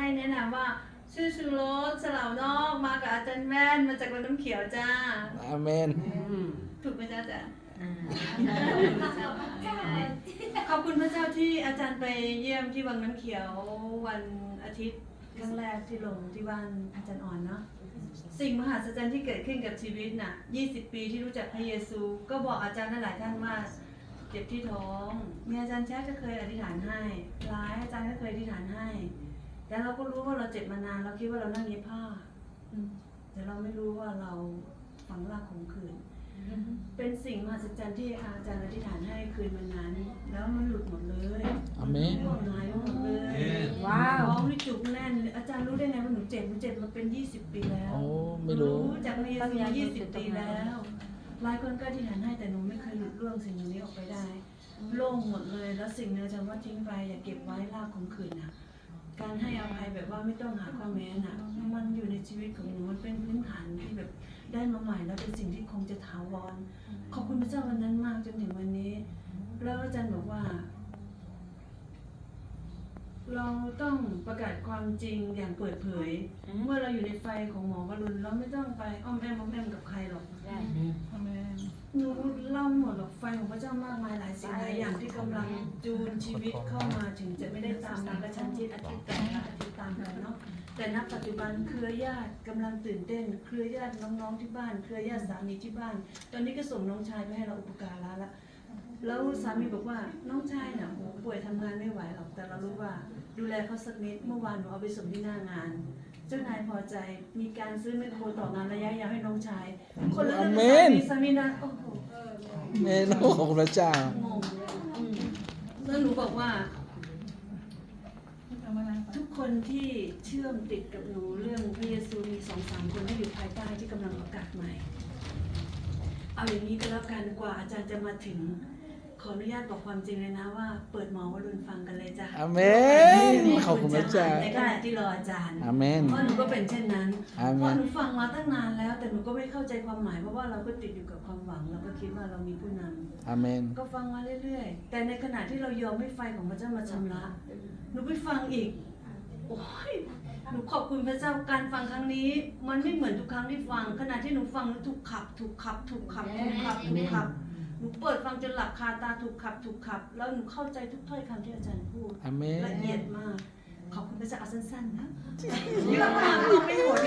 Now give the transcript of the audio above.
ให้แนะนำว่าชื่อชูรสสลาวนอกมากับอาจารย์แว่นมาจากวังน้ำเขียวจ้า อาเมน ถูกไหมจ้าอาจารย์ขอบคุณพระเจ้าที่อาจารย์ไปเยี่ยมที่วังน้ำเขียววันอาทิตย์ครั้งแรกที่ลงที่บ้านอาจารย์อ่อนเนาะสิ่งมหัศจรรย์ที่เกิดขึ้นกับชีวิตน่ะ 20 ปีที่รู้จักพระเยซู ก็บอกอาจารย์หลายท่านว่าเจ็บที่ท้องมีอาจารย์แช่ก็เคยอธิษฐานให้ร้ายอาจารย์ก็เคยอธิษฐานให้ แต่เราก็รู้ว่าเราเจ็บมานานเราคิดว่าเรานั่งเย็บผ้าอืมแต่เราไม่รู้ว่าเราฝังรากของคืน เป็นสิ่งมหัศจรรย์ที่อาจารย์อธิษฐานให้คืนวันนั้นแล้วมันหลุดหมดเลยอาเมนหายหมดเลยว้าวท้องนี่จุกแน่น อาจารย์รู้ได้ไงว่าหนูเจ็บหนูเจ็บมาเป็น 20 ปีแล้วโอ้ไม่รู้จากพระเยซูมา20 ปีแล้วหลายคนก็อธิษฐานให้แต่หนูไม่เคยหลุดร่วงสิ่งนี้ออกไปได้ โล่งหมดเลยแล้วสิ่งนี้อาจารย์ว่าทิ้งไปอย่าเก็บไว้ลากของคืนนะ การให้อภัยแบบว่าไม่ต้องหาข้อแม้น่ะมันอยู่ในชีวิตของหนูมันเป็นพื้นฐานที่แบบได้มาใหม่แล้วเป็นสิ่งที่คงจะถาวร ขอบคุณพระเจ้าวันนั้นมากจนถึงวันนี้ แล้วอาจารย์บอกว่า เราต้องประกาศความจริงอย่างเปิดเผย เมื่อเราอยู่ในไฟของหมอวรุณเราไม่ต้องไปอ้อมแอมอ้อมแอมกับใครหรอกห นูเล่าหมดหรอกไฟของพระเจ้ามากมายหลายสิ่งหลายอย่างที่กำลังจูนชีวิตเข้ามาถึงจะไม่ได้ตามตากระชั้นชิดอาทิตย์แต่ละอาทิตย์ตามไปเนาะแต่ณปัจจุบันเครือญาติกำลังตื่นเต้น เครือญาติน้องๆที่บ้าน เครือญาติสามีที่บ้าน ตอนนี้ก็ส่งน้องชายไปให้เราอุปการะละแล้วสามีบอกว่าน้องชายน่ะโหป่วยทำงานไม่ไหวหรอกแต่เรารู้ว่า ดูแลเขาสักนิดเมื่อวานหนูเอาไปส่งที่หน้างานเจ้านายพอใจมีการซื้อไมโครต่องานระยะยาวให้น้องชาย คนละเรื่องกับอาเมสานมีสามีนะโอ้ โหเมนโอ้ขอบคุณพระเจ้างงอืมแล้วหนูบอกว่า ทุกคนที่เชื่อมติดกับหนูเรื่องพระเยซูมีสองสามคนที่อยู่ภายใต้ที่กำลังประกาศใหม่ เอาอย่างนี้ก็แล้วกันกว่าอาจารย์จะมาถึง ขออนุญาตบอกความจริงเลยนะว่าเปิดหมอวรุณฟังกันเลยจ้ะอาเมนขอบคุณพระเจ้า ในขณะที่รออาจารย์อาเมน เพราะหนูก็เป็นเช่นนั้นอาเมน เพราะหนูฟังมาตั้งนานแล้ว แต่หนูก็ไม่เข้าใจความหมายเพราะว่าเราก็ติดอยู่กับความหวังเราก็คิดว่าเรามีผู้นำอาเมน ก็ฟังมาเรื่อยๆ แต่ในขณะที่เรายอมให้ไฟของพระเจ้ามาชำระหนูไปฟังอีกโอ้ยหนูขอบคุณพระเจ้าการฟังครั้งนี้ มันไม่เหมือนทุกครั้งที่ฟังขณะที่หนูฟังหนูถูกขับ ถูกขับ ถูกขับถูกขับถูกขับ หนูเปิดฟังจนหลับคาตาถูกขับถูกขับ แล้วหนูเข้าใจทุกถ้อยคำที่อาจารย์พูดอาเมนละเอียดมาก ขอบคุณพระเจ้าเอาสั้นๆนะเยอะมากฟังไม่หมด